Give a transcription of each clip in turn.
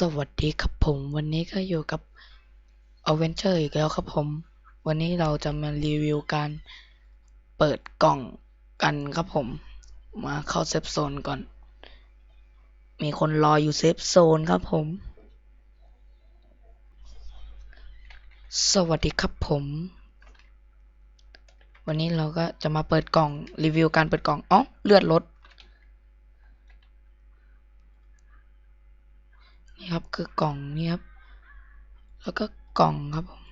สวัสดีครับผมวันนี้ก็อยู่กับ a v e n t u r e อีกแล้วครับผม วันนี้เราจะมารีวิวการเปิดกล่องกันครับผม มาเข้าเซฟโซนก่อน มีคนรออยู่เซฟโซนครับผม สวัสดีครับผม วันนี้เราก็จะมาเปิดกล่องรีวิวการเปิดกล่องอ๋อเลือดลด นี่ครับคือกล่องนี่ครับ แล้วก็กล่องครับผม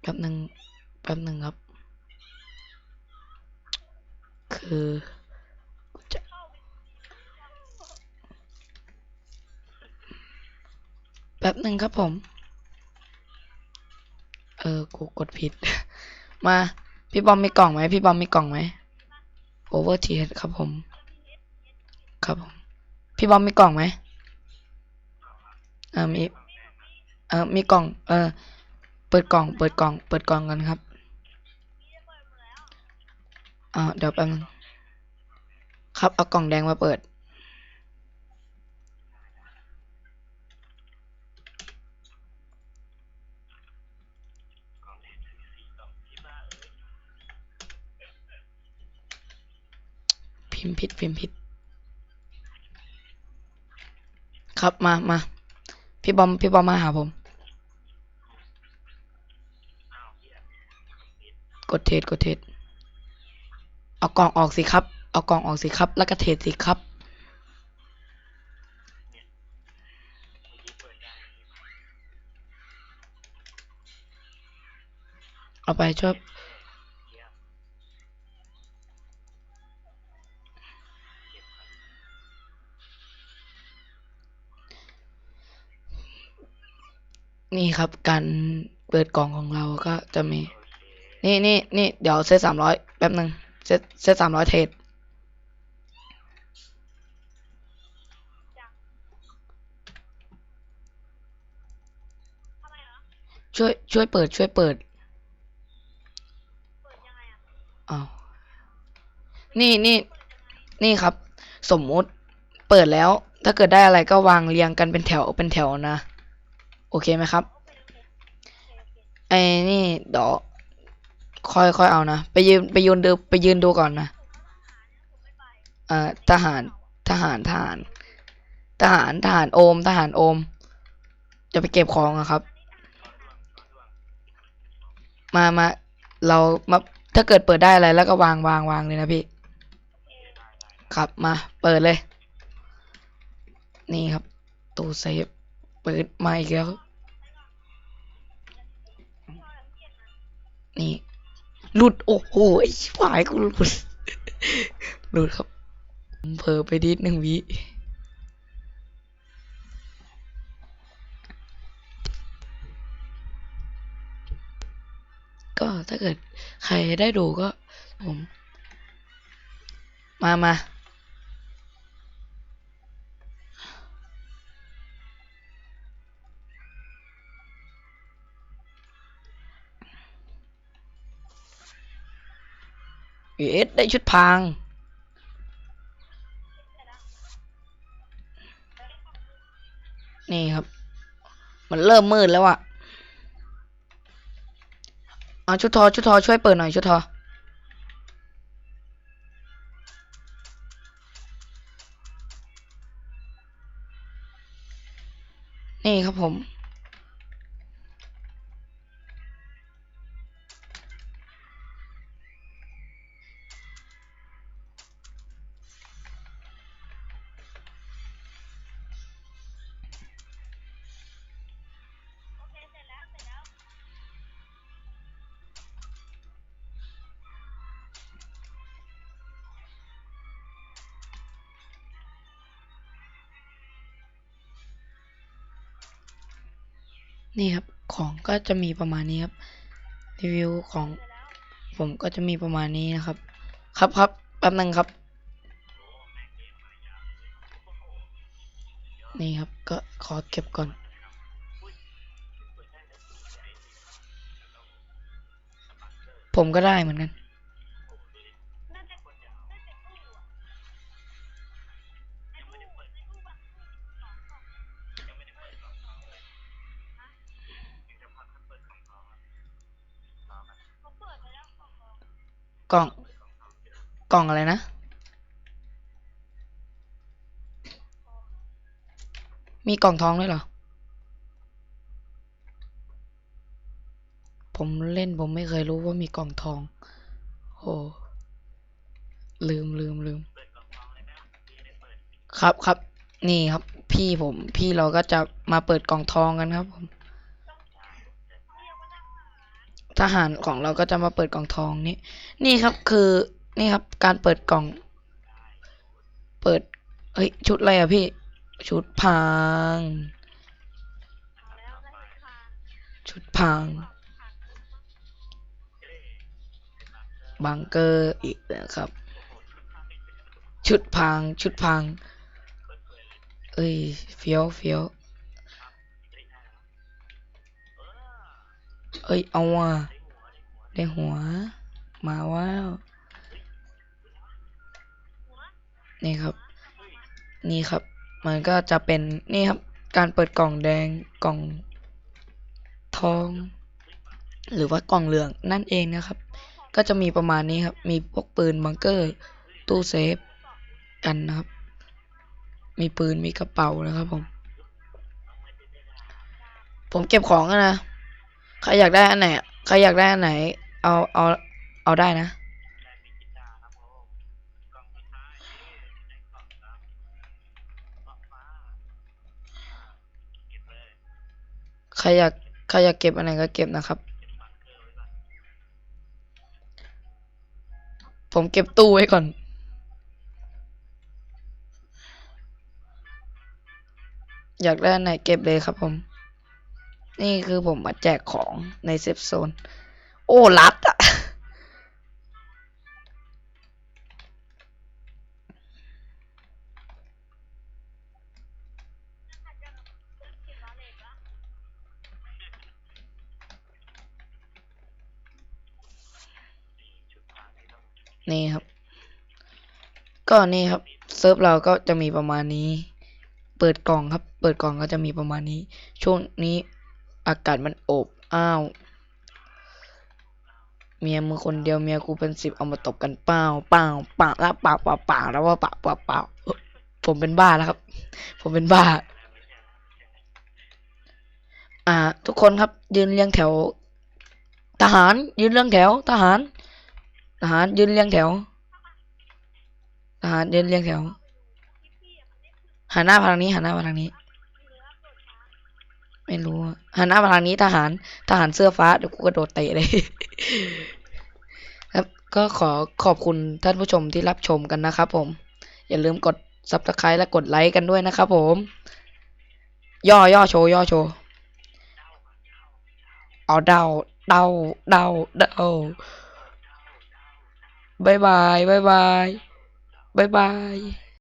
แป๊บหนึ่งแป๊บหนึ่งครับ คือจะแป๊บหนึ่งครับผม เออ กูกดผิด มา พี่บอมมีกล่องไหม พี่บอมมีกล่องไหม Over t ครับผม ครับพี่บอมมีกล่องไหมเออมีเออมีกล่อง เออ เปิดกล่อง เปิดกล่อง เปิดกล่องกันครับอ่าเดี๋ยวแป๊บนึงครับเอากล่องแดงมาเปิด พิมพ์ผิดพิมพ์ผิด ครับมามาพี่บอมพี่บอมมาหาผม กดเทสกดเทสเอากล่องออกสิครับ เอากล่องออกสิครับ แล้วก็เทสสิครับ เอาไปช่วย นี่ครับการเปิดกล่องของเราก็จะมี นี่นี่นี่เดี๋ยวเซตสามร้อยแป๊บหนึ่งเซตเซตสามร้อยเทรดช่วยช่วยเปิดช่วยเปิดอ้าวนี่นี่นี่ครับ สมมุติเปิดแล้ว ถ้าเกิดได้อะไรก็วางเรียงกันเป็นแถวเป็นแถวนะ โอเคไหมครับ ไอ้นี่เดี๋ยวค่อยค่อยเอานะ ไปยืนไปยืนดูไปยืนดูก่อนนะ เอ่อทหารทหารทหาร ทหารทหารโอม ทหารโอม จะไปเก็บของอะครับ มามาเรามาถ้าเกิดเปิดได้อะไรแล้วก็วางวางวางเลยนะพี่ ครับมา เปิดเลย นี่ครับ ตู้เซฟ เปิดมาอีกแล้ว นี่ หลุด โอ้โหไอ้ชิบหายกูหลุด หลุดครับผมเผลอไปนิดหนึ่งวิก็ถ้าเกิดใครได้ดูก็ผม มามา เอสได้ชุดพาง นี่ครับ มันเริ่มมืดแล้วอะเอาชุดทอชุดทอช่วยเปิดหน่อยชุดทอนี่ครับผม นี่ครับของก็จะมีประมาณนี้ครับรีวิวของผมก็จะมีประมาณนี้นะครับ ครับครับแป๊บนึงครับ นี่ครับก็ขอเก็บก่อนผมก็ได้เหมือนกัน กล่อง กล่องอะไรนะ มีกล่องทองด้วยเหรอ ผมเล่นผมไม่เคยรู้ว่ามีกล่องทอง โอ้ลืมลืมลืม ครับครับ นี่ครับ พี่ผม พี่เราก็จะมาเปิดกล่องทองกันครับผม ทหารของเราก็จะมาเปิดกล่องทองนี่นี่ครับคือนี่ครับ การเปิดกล่อง เปิดเฮ้ยชุดอะไรอะพี่ ชุดพราง ชุดพรางบังเกอร์อีกนะครับ ชุดพรางชุดพราง เอ้ยเฟี้ยวเฟี้ยว เอ้ย เอาว่ะได้หัว มาว้าวนี่ครับ นี่ครับ มันก็จะเป็นนี่ครับ การเปิดกล่องแดงกล่องทอง หรือว่ากล่องเหลืองนั่นเองนะครับ ก็จะมีประมาณนี้ครับ มีพวกปืนบังเกอร์ ตู้เซฟกันนะครับ มีปืนมีกระเป๋านะครับผม ผมเก็บของนะ ใครอยากได้อันไหนใครอยากได้อันไหน เอาเอาเอาได้นะ ใครอยากใครอยากเก็บอันไหนก็เก็บนะครับ ผมเก็บตู้ไว้ก่อนอยากได้อันไหนเก็บเลยครับผม นี่คือผมมาแจกของในเซฟโซน โอ้รัดอะนี่ครับ ก็นี่ครับเซิร์ฟเราก็จะมีประมาณนี้ เปิดกล่องครับ เปิดกล่องก็จะมีประมาณนี้ ช่วงนี้ อากาศมันอบอ้าว เมียมึงคนเดียวเมียกูเป็นสิบเอามาตบกันเปล่าเปล่าเปล่าแล้วเปล่าเปล่าเปล่าแล้วว่าเปล่าเปล่าเปล่าผมเป็นบ้าแล้วครับ ผมเป็นบ้า อ่า ทุกคนครับ ยืนเรียงแถว ทหาร ยืนเรียงแถว ทหาร ทหาร ยืนเรียงแถว ทหารยืนเรียงแถวหันหน้ามาทางนี้หันหน้ามาทางนี้ ไม่รู้หันหน้ามาทางนี้ทหารทหารเสื้อฟ้าเดี๋ยวกูกระโดดเตะเลย ครับก็ขอขอบคุณท่านผู้ชมที่รับชมกันนะครับผม อย่าลืมกด subscribe และกดไลค์กันด้วยนะครับผม ย่อย่อโชว์ย่อโชว์เอาเดาเดาเดาเดาบายบายบายบายบายบาย